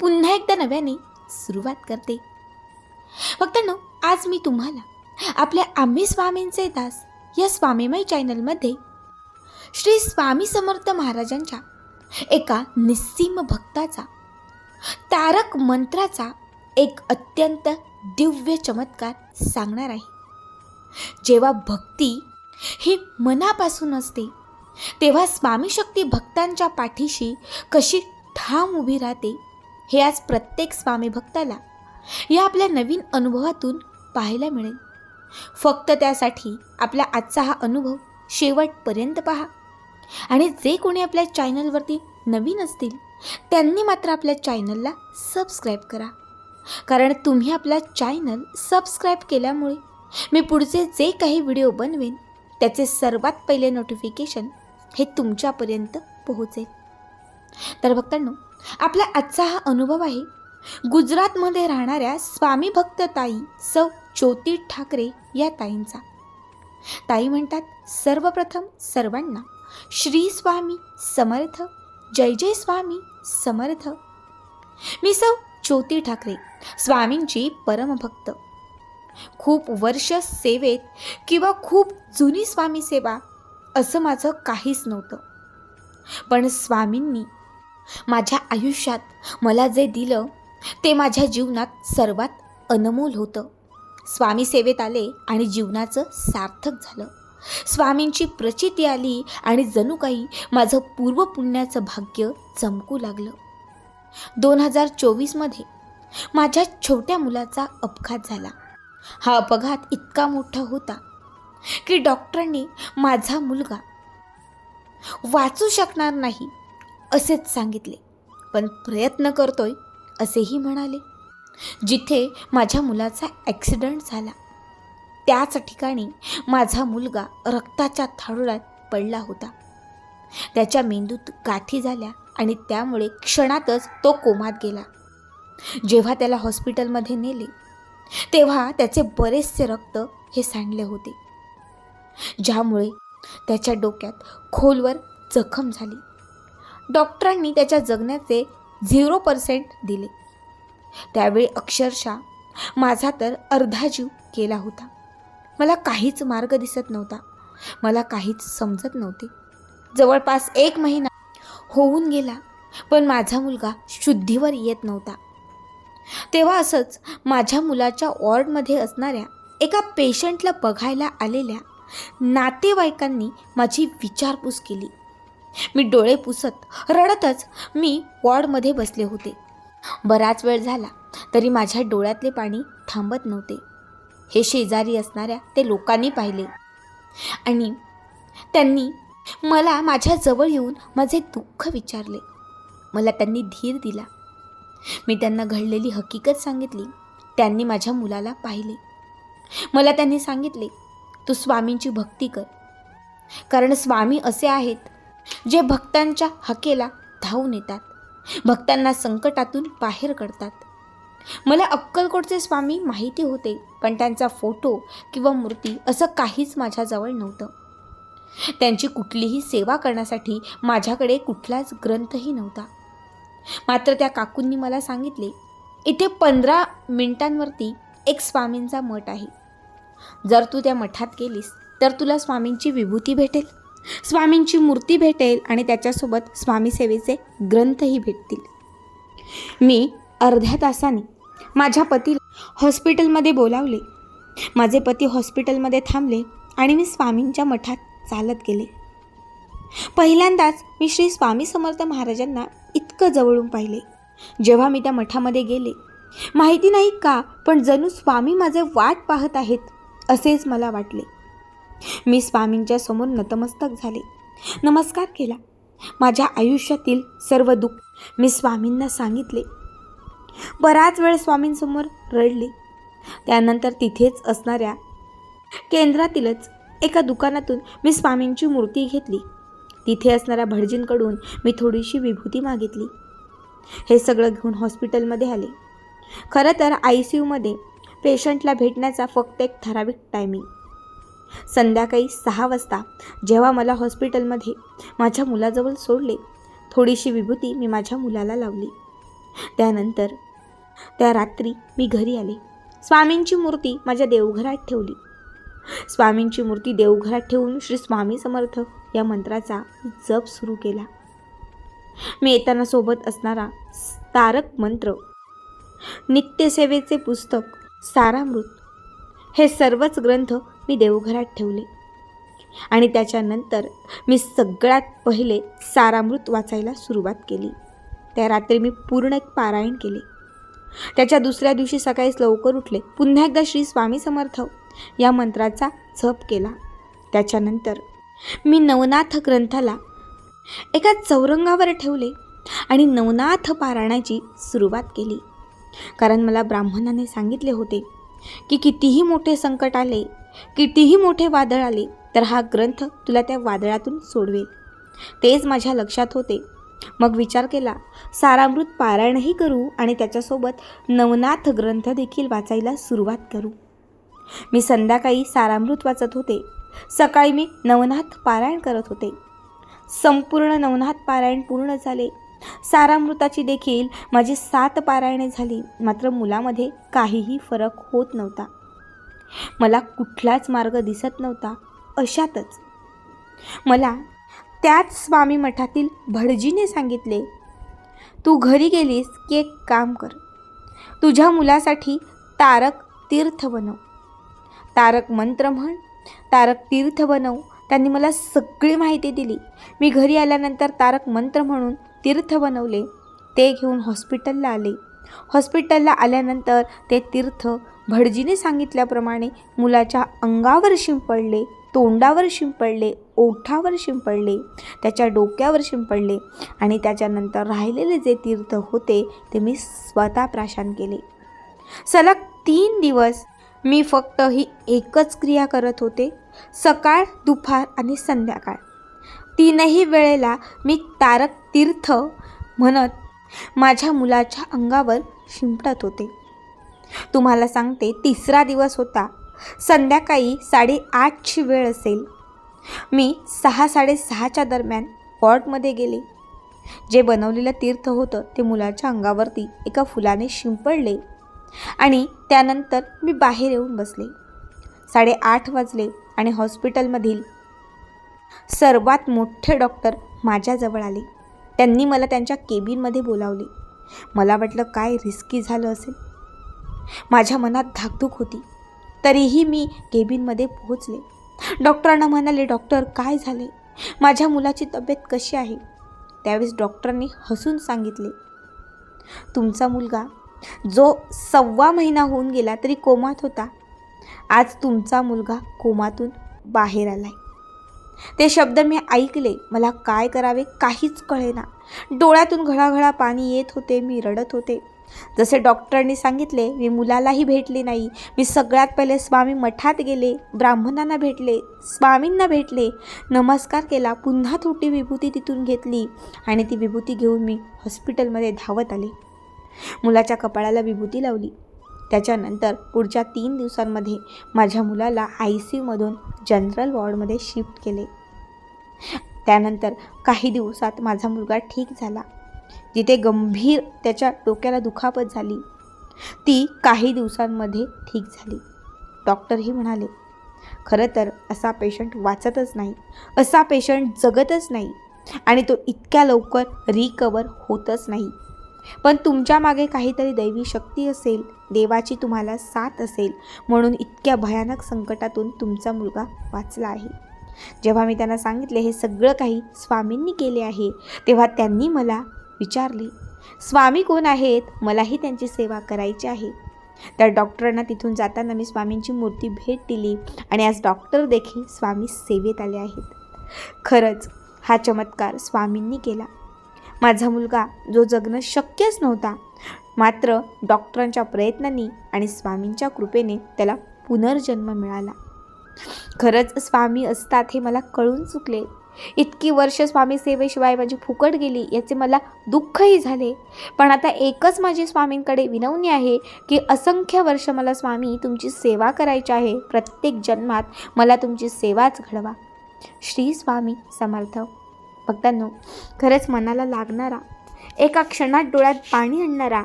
पुन्हा एकदा नव्याने सुरुवात करते. फक्त आज मी तुम्हाला आपल्या आम्ही स्वामींचे दास या स्वामीमय चॅनलमध्ये श्री स्वामी समर्थ महाराजांच्या एका निस्सीम भक्ताचा तारक मंत्राचा एक अत्यंत दिव्य चमत्कार सांगणार आहे. जेव्हा भक्ती ही मनापासून असते तेव्हा स्वामी शक्ती भक्तांच्या पाठीशी कशी ठाम उभी राहते हे आज प्रत्येक स्वामी भक्ताला या आपल्या नवीन अनुभवातून पाहायला मिळेल. फक्त त्यासाठी आपला आजचा हा अनुभव शेवटपर्यंत पहा. आणि जे कोणी आपल्या चॅनलवरती नवीन असतील त्यांनी मात्र आपल्या चॅनलला सबस्क्राईब करा. कारण तुम्ही आपला चॅनल सबस्क्राईब केल्यामुळे मी पुढचे जे काही व्हिडिओ बनवेन त्याचे सर्वात पहिले नोटिफिकेशन हे तुमच्यापर्यंत पोहोचेल. तर भक्तांनो आपला आजचा हा अनुभव आहे गुजरातमध्ये राहणाऱ्या स्वामी भक्त ताई सौ ज्योती ठाकरे या ताईंचा. ताई म्हणतात सर्वप्रथम सर्वांना श्री स्वामी समर्थ जय जय स्वामी समर्थ. मी सौ ज्योती ठाकरे स्वामींची परमभक्त खूप वर्ष सेवेत किंवा खूप जुनी स्वामी सेवा असं माझं काहीच नव्हतं. पण स्वामींनी माझ्या आयुष्यात मला जे दिलं ते माझ्या जीवनात सर्वात अनमोल होतं. स्वामी सेवेत आले आणि जीवनाचं सार्थक झालं. स्वामींची प्रचिती आली आणि जणू काही माझं पूर्वपुण्याचं भाग्य चमकू लागलं. दोन हजार चोवीसमध्ये माझ्या छोट्या मुलाचा अपघात झाला. हा अपघात इतका मोठा होता की डॉक्टरांनी माझा मुलगा वाचू शकणार नाही असेच सांगितले. पण प्रयत्न करतोय असेही म्हणाले. जिथे माझ्या मुलाचा ॲक्सिडंट झाला त्याच ठिकाणी माझा मुलगा रक्ताच्या थारुळात पडला होता. त्याच्या मेंदूत गाठी झाल्या आणि त्यामुळे क्षणातच तो कोमात गेला. जेव्हा त्याला हॉस्पिटलमध्ये नेले तेव्हा त्याचे बरेचसे रक्त हे सांडले होते ज्यामुळे त्याच्या डोक्यात खोलवर जखम झाली. डॉक्टरांनी त्याच्या जगण्याचे झिरो पर्सेंट दिले. त्यावेळी अक्षरशः माझा तर अर्धा जीव केला होता. मला काहीच मार्ग दिसत नव्हता. मला काहीच समजत नव्हते. जवळपास एक महिना होऊन गेला पण माझा मुलगा शुद्धीवर येत नव्हता. तेव्हा असंच माझ्या मुलाच्या वॉर्डमध्ये असणाऱ्या एका पेशंटला बघायला आलेल्या नातेवाईकांनी माझी विचारपूस केली. मी डोळे पुसत रडतच मी वॉर्डमध्ये बसले होते. बराच वेळ झाला तरी माझ्या डोळ्यातले पाणी थांबत नव्हते. हे शेजारी असणाऱ्या ते लोकांनी पाहिले. आणि त्यांनी मला माझ्या जवळ येऊन माझे दुःख विचारले. मला त्यांनी धीर दिला. मी त्यांना घडलेली हकीकत सांगितली. त्यांनी माझ्या मुलाला पाहिले. मला त्यांनी सांगितले तू स्वामींची भक्ती कर. कारण स्वामी असे आहेत जे भक्तांच्या हकेला धावून येतात. भक्तांना संकटातून बाहेर काढतात. मला अक्कलकोटचे स्वामी माहिती होते पण त्यांचा फोटो किंवा मूर्ती असं काहीच माझ्याजवळ नव्हतं. त्यांची कुठलीही सेवा करण्यासाठी माझ्याकडे कुठलाच ग्रंथही नव्हता. मात्र त्या काकूंनी मला सांगितले इथे पंधरा मिनिटांवरती एक स्वामींचा मठ आहे. जर तू त्या मठात गेलीस तर तुला स्वामींची विभूती भेटेल. स्वामींची मूर्ती भेटेल आणि त्याच्यासोबत स्वामीसेवेचे ग्रंथही भेटतील. मी अर्ध्या तासाने माझ्या पतीला हॉस्पिटलमध्ये बोलावले. माझे पती हॉस्पिटलमध्ये थांबले आणि मी स्वामींच्या मठात चालत गेले. पहिल्यांदाच मी श्री स्वामी समर्थ महाराजांना इतकं जवळून पाहिले. जेव्हा मी त्या मठामध्ये गेले माहिती नाही का पण जणू स्वामी माझे वाट पाहत आहेत असेच मला वाटले. मी स्वामींच्या समोर नतमस्तक झाले. नमस्कार केला. माझ्या आयुष्यातील सर्व दुःख मी स्वामींना सांगितले. बराच वेळ स्वामींसमोर रडले. त्यानंतर तिथेच असणाऱ्या केंद्रातीलच एका दुकानातून मी स्वामींची मूर्ती घेतली. तिथे असणाऱ्या भटजींकडून मी थोडीशी विभूती मागितली. हे सगळं घेऊन हॉस्पिटलमध्ये आले. खरं तर आय सी यूमध्ये पेशंटला भेटण्याचा फक्त एक ठराविक टायमिंग संध्याकाळी सहा वाजता जेव्हा मला हॉस्पिटलमध्ये माझ्या मुलाजवळ सोडले थोडीशी विभूती मी माझ्या मुलाला लावली. त्यानंतर त्या रात्री मी घरी आले. स्वामींची मूर्ती माझ्या देवघरात ठेवली. स्वामींची मूर्ती देवघरात ठेवून श्री स्वामी समर्थ या मंत्राचा जप सुरू केला. मी येताना सोबत असणारा तारक मंत्र नित्यसेवेचे पुस्तक सारामृत हे सर्वच ग्रंथ मी देवघरात ठेवले. आणि त्याच्यानंतर मी सगळ्यात पहिले सारामृत वाचायला सुरुवात केली. त्या रात्री मी पूर्ण एक पारायण केले. त्याच्या दुसऱ्या दिवशी सकाळीच लवकर उठले. पुन्हा एकदा श्री स्वामी समर्थ या मंत्राचा जप केला. त्याच्यानंतर मी नवनाथ ग्रंथाला एका चौरंगावर ठेवले आणि नवनाथ पारायणाची सुरुवात केली. कारण मला ब्राह्मणाने सांगितले होते की कितीही मोठे संकट आले कितीही मोठे वादळ आले तर हा ग्रंथ तुला त्या वादळातून सोडवेल. तेच माझ्या लक्षात होते. मग विचार केला सारामृत पारायणही करू आणि त्याच्यासोबत नवनाथ ग्रंथ देखील वाचायला सुरुवात करू. मी संध्याकाळी सारामृत वाचत होते. सकाळी मी नवनाथ पारायण करत होते. संपूर्ण नवनाथ पारायण पूर्ण झाले. सारामृताची देखील माझी सात पारायणे झाली मात्र मुलामध्ये काहीही फरक होत नव्हता. मला कुठलाच मार्ग दिसत नव्हता. अशातच मला त्याच स्वामी मठातील भटजीने सांगितले तू घरी गेलीस की एक काम कर. तुझ्या मुलासाठी तारक तीर्थ बनव. तारक मंत्र म्हण. तारक तीर्थ बनव. त्यांनी मला सगळी माहिती दिली. मी घरी आल्यानंतर तारक मंत्र म्हणून तीर्थ बनवले. ते घेऊन हॉस्पिटलला आले. हॉस्पिटलला आल्यानंतर ते तीर्थ भटजीने सांगितल्याप्रमाणे मुलाच्या अंगावर शिंपडले तोंडावर शिंपडले ओठावर शिंपडले त्याच्या डोक्यावर शिंपडले आणि त्याच्यानंतर राहिलेले जे तीर्थ होते ते मी स्वतः प्राशन केले. सलग तीन दिवस मी फक्त ही एकच क्रिया करत होते सकाळ दुपार आणि संध्याकाळ. तीनही वेळेला मी तारक तीर्थ म्हणत माझ्या मुलाच्या अंगावर शिंपडत होते. तुम्हाला सांगते तिसरा दिवस होता. संध्याकाळी साडेआठची वेळ असेल. मी सहा साडेसहाच्या दरम्यान वॉर्डमध्ये गेले. जे बनवलेलं तीर्थ होतं ते मुलाच्या अंगावरती एका फुलाने शिंपडले आणि त्यानंतर मी बाहेर येऊन बसले. साडेआठ वाजले आणि हॉस्पिटलमधील सर्वात मोठे डॉक्टर माझ्याजवळ आले. त्यांनी मला त्यांच्या केबिनमध्ये बोलावले. मला वाटलं काय रिस्की झालं असेल. माझ्या मनात धाकधूक होती. तरीही मी केबिनमध्ये पोहोचले. डॉक्टरांना म्हणाले डॉक्टर काय झाले? माझ्या मुलाची तब्येत कशी आहे? त्यावेळेस डॉक्टरांनी हसून सांगितले तुमचा मुलगा जो सव्वा महिना होऊन गेला तरी कोमात होता. आज तुमचा मुलगा कोमातून बाहेर आलाय. ते शब्द मी ऐकले. मला काय करावे काहीच कळेना. डोळ्यातून घळाघळा पाणी येत होते. मी रडत होते. जसे डॉक्टरांनी सांगितले मी मुलालाही भेटले नाही. मी सगळ्यात पहिले स्वामी मठात गेले ब्राह्मणांना भेटले स्वामींना भेटले. नमस्कार केला पुन्हा थोडी विभूती तिथून घेतली आणि ती विभूती घेऊन मी हॉस्पिटलमध्ये धावत आले. मुलाच्या कपाळाला विभूती लावली. त्याच्यानंतर पुढच्या तीन दिवसांमध्ये माझ्या मुलाला आय सी यूमधून जनरल वॉर्डमध्ये शिफ्ट केले. त्यानंतर काही दिवसात माझा मुलगा ठीक झाला. जिथे गंभीर त्याच्या डोक्याला दुखापत झाली ती काही दिवसांमध्ये ठीक झाली. डॉक्टरही म्हणाले खरं तर असा पेशंट वाचतच नाही असा पेशंट जगतच नाही आणि तो इतक्या लवकर रिकवर होतच नाही. पण तुमच्या मागे काहीतरी दैवी शक्ती असेल देवाची तुम्हाला साथ असेल म्हणून इतक्या भयानक संकटातून तुमचा मुलगा वाचला आहे. जेव्हा मी त्यांना सांगितले हे सगळं काही स्वामींनी केले आहे तेव्हा त्यांनी मला विचारले स्वामी कोण आहेत? मलाही त्यांची सेवा करायची आहे. त्या डॉक्टरांना तिथून जाताना मी स्वामींची मूर्ती भेट दिली आणि आज डॉक्टर देखील स्वामी सेवेत आले आहेत. खरंच हा चमत्कार स्वामींनी केला. माझा मुलगा जो जगणं शक्यच नव्हता मात्र डॉक्टरांच्या प्रयत्नांनी आणि स्वामींच्या कृपेने त्याला पुनर्जन्म मिळाला. खरंच स्वामी असतात हे मला कळून चुकले. इतकी वर्ष स्वामी सेवेशिवाय माझी फुकट गेली याचे मला दुःखही झाले. पण आता एकच माझी स्वामींकडे विनवणी आहे की असंख्य वर्ष मला स्वामी तुमची सेवा करायची आहे. प्रत्येक जन्मात मला तुमची सेवाच घडवा. श्री स्वामी समर्थ. भक्तांनो खरंच मनाला लागणारा एका क्षणात डोळ्यात पाणी आणणारा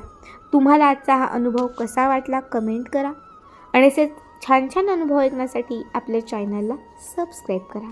तुम्हाला आजचा हा अनुभव कसा वाटला कमेंट करा. आणि असे छान छान अनुभव ऐकण्यासाठी आपल्या चॅनलला सबस्क्राईब करा.